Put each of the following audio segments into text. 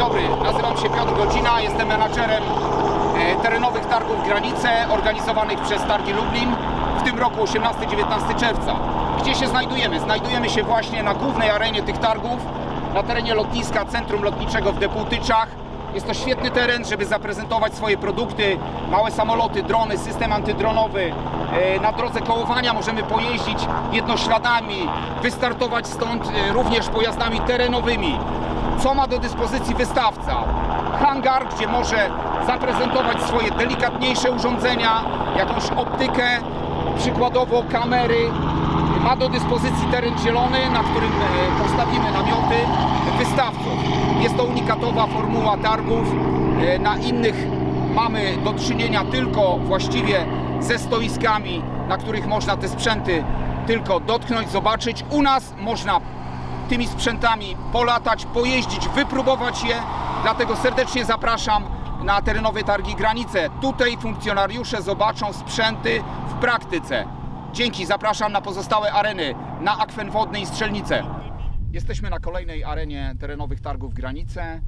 dobry, nazywam się Piotr Godzina, jestem menadżerem e, terenowych targów Granice organizowanych przez Targi Lublin w tym roku 18-19 czerwca. Gdzie się znajdujemy? Znajdujemy się właśnie na głównej arenie tych targów, na terenie lotniska Centrum Lotniczego w Deputyczach. Jest to świetny teren, żeby zaprezentować swoje produkty, małe samoloty, drony, system antydronowy. E, Na drodze kołowania możemy pojeździć jednośladami, wystartować stąd e, również pojazdami terenowymi. Co ma do dyspozycji wystawca? Hangar, gdzie może zaprezentować swoje delikatniejsze urządzenia, jakąś optykę, przykładowo kamery. Ma do dyspozycji teren zielony, na którym e, postawimy namioty wystawców. Jest to unikatowa formuła targów. E, Na innych mamy do czynienia tylko właściwie ze stoiskami, na których można te sprzęty tylko dotknąć, zobaczyć. U nas można tymi sprzętami polatać, pojeździć, wypróbować je. Dlatego serdecznie zapraszam na terenowe targi granice. Tutaj funkcjonariusze zobaczą sprzęty w praktyce. Dzięki, zapraszam na pozostałe areny, na akwen wodny i strzelnice. Jesteśmy na kolejnej arenie terenowych targów granice.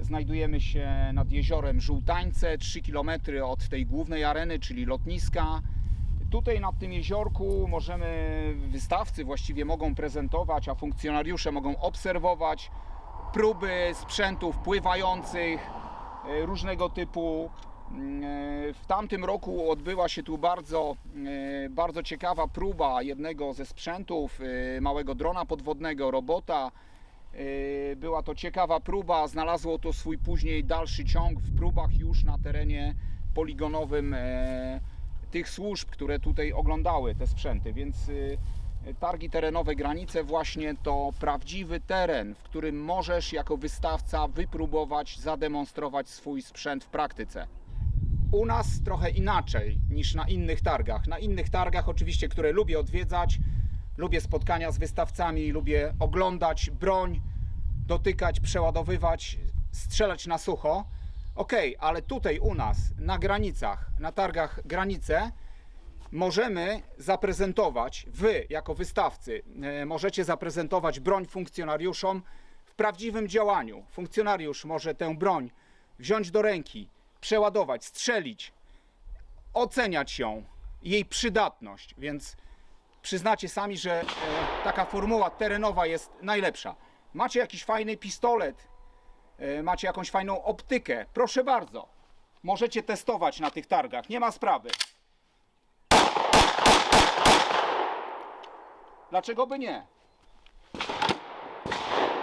Znajdujemy się nad jeziorem Żółtańce, 3 km od tej głównej areny, czyli lotniska. Tutaj nad tym jeziorku możemy, wystawcy właściwie mogą prezentować, a funkcjonariusze mogą obserwować próby sprzętów pływających e, różnego typu. Mm, e, W tamtym roku odbyła się tu bardzo, e, bardzo ciekawa próba jednego ze sprzętów, małego drona podwodnego, robota. Była to ciekawa próba, znalazło to swój później dalszy ciąg w próbach już na terenie poligonowym tych służb, które tutaj oglądały te sprzęty, więc y, targi terenowe granice właśnie to prawdziwy teren, w którym możesz jako wystawca wypróbować, zademonstrować swój sprzęt w praktyce. U nas trochę inaczej niż na innych targach. Na innych targach, oczywiście, które lubię odwiedzać, lubię spotkania z wystawcami, lubię oglądać broń, dotykać, przeładowywać, strzelać na sucho. Okej, ale tutaj u nas, na granicach, na targach granice, możemy zaprezentować, wy jako wystawcy, e, możecie zaprezentować broń funkcjonariuszom w prawdziwym działaniu. Funkcjonariusz może tę broń wziąć do ręki, przeładować, strzelić, oceniać ją, jej przydatność, więc przyznacie sami, że e, taka formuła terenowa jest najlepsza. Macie jakiś fajny pistolet, macie jakąś fajną optykę, proszę bardzo. Możecie testować na tych targach, nie ma sprawy. Dlaczego by nie?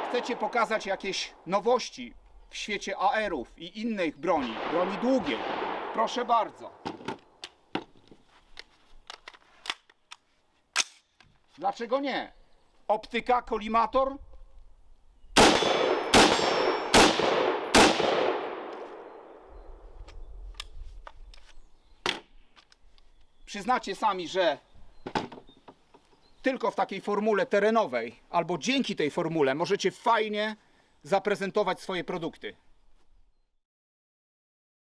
Chcecie pokazać jakieś nowości w świecie AR-ów i innych broni, broni długiej? Proszę bardzo. Dlaczego nie? Optyka, kolimator? Przyznacie sami, że tylko w takiej formule terenowej albo dzięki tej formule możecie fajnie zaprezentować swoje produkty.